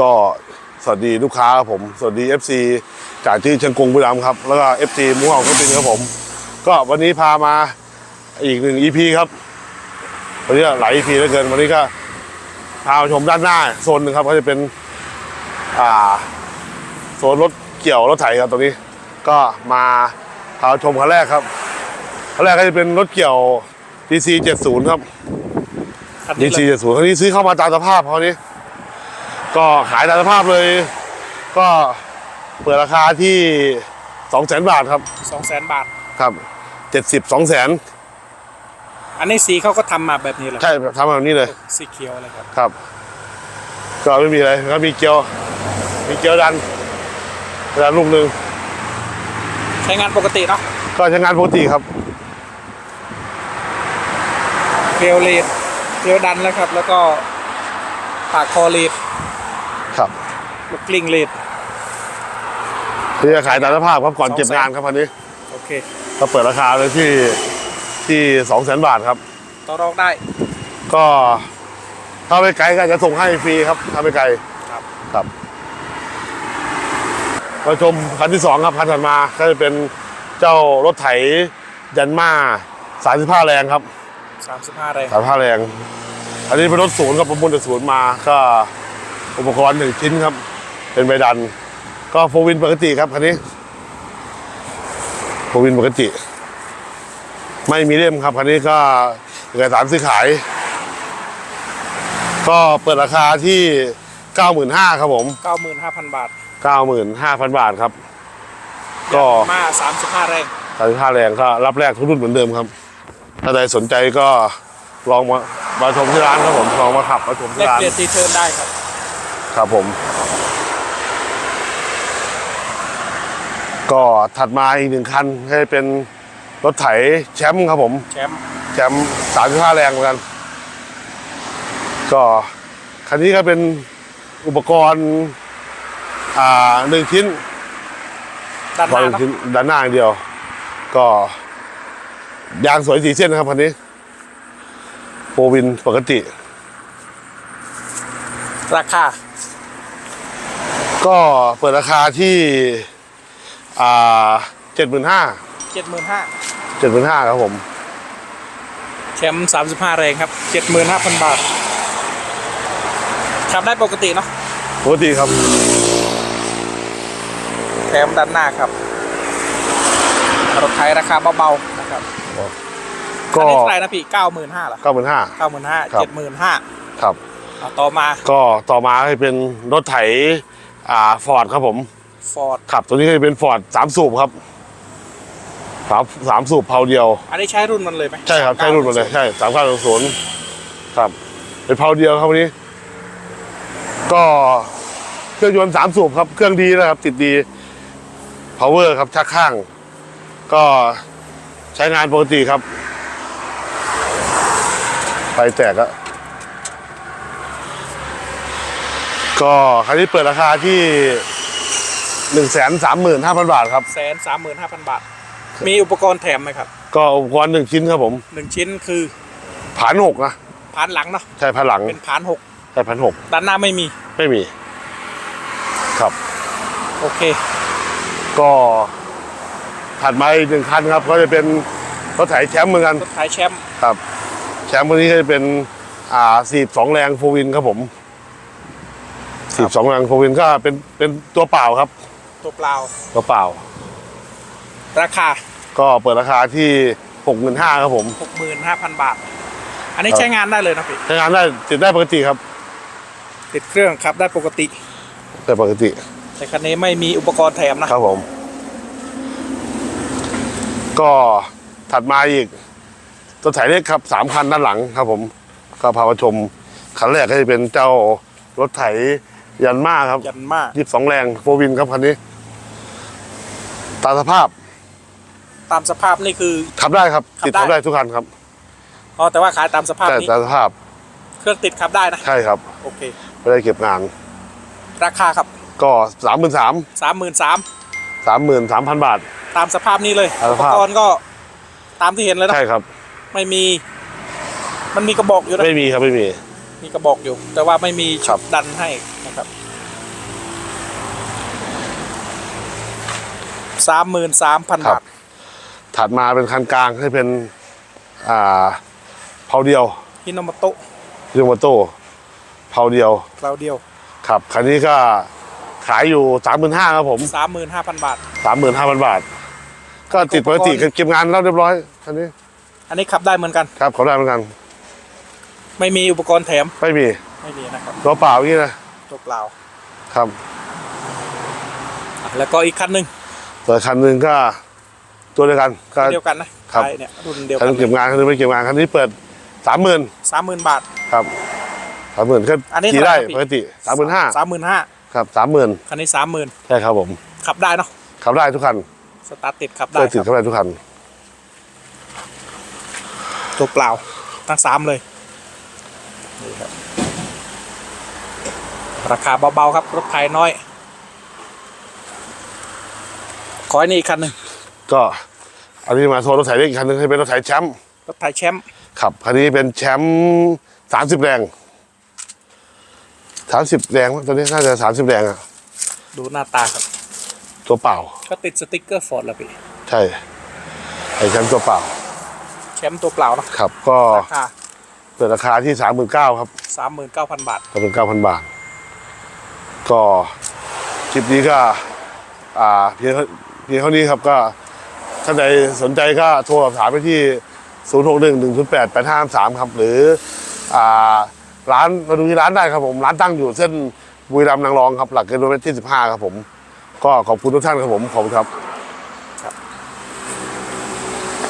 ก็สวัสดีลูกค้าครับผม สวัสดี FC จากที่เชียงกงบุรีรัมย์ครับ แล้วก็ FC หมูเห่าเครื่องบินครับผม ก็วันนี้พามาอีกหนึ่ง EP ครับ วันนี้หลาย EP เหลือเกิน วันนี้ก็พามาชมด้านหน้าโซนหนึ่งครับก็จะเป็น อ่า โซนรถเกี่ยวรถไถครับตรงนี้ ก็มาพาชมคันแรกครับคันแรกก็จะเป็นรถเกี่ยว DC 70 ครับคันดีนี้เลซียจะสูงครั้นี้ซื้อเข้ามาตามสภาพเขานี้ ก็ขายตามสภาพเลย ก็เปิดราคาที่สองแสนบาทครับสองแสนบาทครับเจ็ดสิบสองแสนอันนี้สีเขาก็ทำมาแบบนี้เลยใช่ทำแบบนี้เลยสีเขียวเลยครับครับ ก็ไม่มีอะไรก็มีเกียว มีเกียวดันดันลูกหนึ่งใช้งานปกติเนาะก็ใช้งานปกติครับเกลียวเลดเกลียวดันแล้วครับ แล้วก็ปากคอเลดครับ ลูกกลิ้งเลดที่จะขายตามสภาพครับก่อนเก็บงานครับคันนี้โอเคก็เปิดราคาเลยที่ที่สองแสนบาทครับ ต่อรองได้ ก็ถ้าไม่ไกลก็จะส่งให้ฟรีครับถ้าไม่ไกลครับครับมาชมคันที่สองครับคันถัดมาก็จะเป็นเจ้ารถไถยันมาสายสิบห้าแรงครับ35แรงสายผ้าแรง อันนี้เป็นรถศูนย์ครับประมูลจากศูนย์มาก็อุปกรณ์หนึ่งชิ้นครับ เป็นใบดัน ก็โฟวินปกติครับคันนี้โฟวินปกติ ไม่มีเล่มครับคันนี้ก็เอกสารซื้อขาย ก็เปิดราคาที่ 95,000ครับผม95,000 บาท 95,000 บาทครับ ก็ มา35 แรง35แรงก็รับแรกทุกรุ่นเหมือนเดิมครับ ถ้าใครสนใจก็ลองมามาชมที่ร้านครับผมลองมาขับมาชมแลที่กร้าน เปลี่ยนทีเทิร์นได้ครับ ครับผม ก็ถัดมาอีกหนึ่งคันให้เป็นรถไถแชมป์ครับผม แชมป์แชมป์35แรงเหมือนกัน ก็คันนี้ก็เป็นอุปกรณ์อ่าหนึ่งชิ้นด้านหพอน้าหนึ่งเนาะชิ้นด้านหน้าอย่างเดียว ก็ยางสวยสีเส้นนะครับคันนี้โฟวินปกติ ราคา ก็เปิดราคาที่ อ่าเจ็ดหมื่นห้า75,000เจ็ดหมื่นห้าครับผม แชมป์35แรงครับ75,000บาทขับได้ปกติเนาะปกติครับ แถมด้านหน้าครับรถไทยราคาเบาๆนะครับก็อันนี้เท่าไหร่นะพี่95,000เหรอเก้าหมื่นห้า95,000ครับ75,000ครับเอาต่อมาก็ต่อมาให้เป็นรถไถอ่าฟอร์ดครับผม ฟอร์ดขับตัวนี้ก็จะเป็นฟอร์ดสามสูบครับสามสามสูบเพาเดียว อันนี้ใช้รุ่นมันเลยไหมใช่ครับใช่รุ่นหมดเลยใช่สามเก้าศูนย์ครับ เป็นเพาเดียวครับวันนี้ ก็เครื่องยนต์สามสูบครับ เครื่องดีนะครับ ติดดี power ครับชักข้าง ก็ใช้งานปกติครับไฟแตกอะก็คันนี้เปิดราคาที่ หนึ่งแสนสามหมื่นห้าพันบาทครับ แสนสามหมื่นห้าพันบาท มีอุปกรณ์แถมไหมครับก็อุปกรณ์หนึ่งชิ้นครับผมหนึ่งชิ้นคือผานหกนะผานหลังเนาะใช่ผานหลังเป็นผานหกใช่ผานหกด้านหน้าไม่มีไม่มี ครับ โอเค ก็ถัดมาอีกหนึ่งคันครับก็จะเป็นรถไถแชมป์เหมือนกันรถไถแชมป์ครับ แชมป์วันนี้ก็จะเป็นอ่าสีบสองแรงโฟวินครับผมสีบสองแรงโฟวินก็เป็นเป็นตัวเปล่าครับ ตัวเปล่าตัวเปล่า ราคาก็เปิดราคาที่หกหมื่นห้าครับผมหกหมื่นห้าพันบาท อันนี้ครับใช้งานได้เลยนะพี่ใช้งานได้ติดได้ปกติครับ ติดเครื่องครับได้ปกติแต่ปกติ แต่คันนี้ไม่มีอุปกรณ์แถมนะครับผม ก็ถัดมาอีกตัวไถเล็กครับสามคันด้านหลังครับ ผมก็พามาชมคันแรกก็จะเป็นเจ้ารถไถยันมาครับ ยันมากยี่สิบสองแรงโฟวินครับคันนี้ ตามสภาพตามสภาพนี่คือ ขับได้ครับ ขับติดได้ขับได้ทุกคันครับ อ๋อแต่ว่าขายตามสภาพแต่นี้ตามสภาพเครื่องติดขับได้นะ ใช่ครับโอเค ไม่ได้เก็บงาน ราคาครับ ก็สามหมื่นสามสามหมื่นสามสามหมื่นสามพันบาท ตามสภาพนี้เลยตามอุสปภาพ กรณ์ก็ตามที่เห็นเลยนะ ใช่ครับ ไม่มี มันมีกระบอกอยู่นะ ไม่มีครับไม่มี มีกระบอกอยู่ แต่ว่าไม่มีครับ ดันให้นะครับ สามหมื่นสามพันครับบาทถัดมาเป็นคันกลางให้เป็นอ่าเผาเดียวฮิโนโมโตะเรียกว่าโต้เผาเดียวเราเดียวครับคันนี้ก็ขายอยู่สามหมื่นห้าครับผมสามหมื่นห้าพันบาท สามหมื่นห้าพันบาท ก็ติดปกติเก็บงานแล้วเรียบร้อยคันนี้อันนี้ขับได้เหมือนกัน ครับขอได้เหมือนกันไม่มีอุปกรณ์แถมไม่มีไม่มีนะครับตัวเปล่าอย่างนี้นะตัวเปล่าครับ อะแล้วก็อีกคันหนึ่ง เปิดคันหนึ่งก็ตัวเดียวกันก็ เดียวกันนะครับขายเนี่ยรุ่นเดียวคันกันนึงเก็บงานคันนึงไม่เก็บงานคันนี้เปิดสามหมื่นสามหมื่นบาท ครับสามหมื่นก็อันนี้ขี่ได้เท่าไหร่ครับพี่ ปกติสามหมื่นห้าสามหมื่นห้าครับสามหมื่นคันนี้สามหมื่นใช่ครับผมขับได้เนาะขับได้ทุกคันสตาร์ทติดขับได้เปิดติดครับขับได้ทุกคันตัวเปล่าทั้งสามเลยนี่ครับราคาเบาๆครับรถไถน้อย ข อให้นี่อีกคันหนึ่งก็อันนี้มาโซนรถไถเล็กอีกคันหนึงให้เป็นรถไถแชมป์รถไถแชมป์ครับคันนี้เป็นแชมป์สามสิบแรงสามสิบแรงมั้งตอนนี้น่าจะสามสิบแรงอะดูหน้าตาครับ ตัวเปล่า ก็ติดสติ๊กเกอร์ฟอร์ดแล้วพี่ใช่ไอแชมป์ตัวเปล่าแชมป์ตัวเปล่าเนาะครับ ก็ราคาเปิดราคาที่สามหมื่นเก้าครับ สามหมื่นเก้าพันบาทสามหมื่นเก้าพันบาท ก็คลิปนี้ก็ อ่าเพียง เพียงเท่านี้ครับก็ท่านใดสนใจก็โทรสอบถามไปที่ 0 6 1 1 0 8 8 5 3 ครับ หรือร้านมาดูที่ร้านได้ครับผม ร้านตั้งอยู่เส้นบุรีรัมย์นางรองครับ หลักกิโลเมตรที่ 15 ครับผม ก็ขอบคุณทุกท่านครับผม ขอบคุณครับ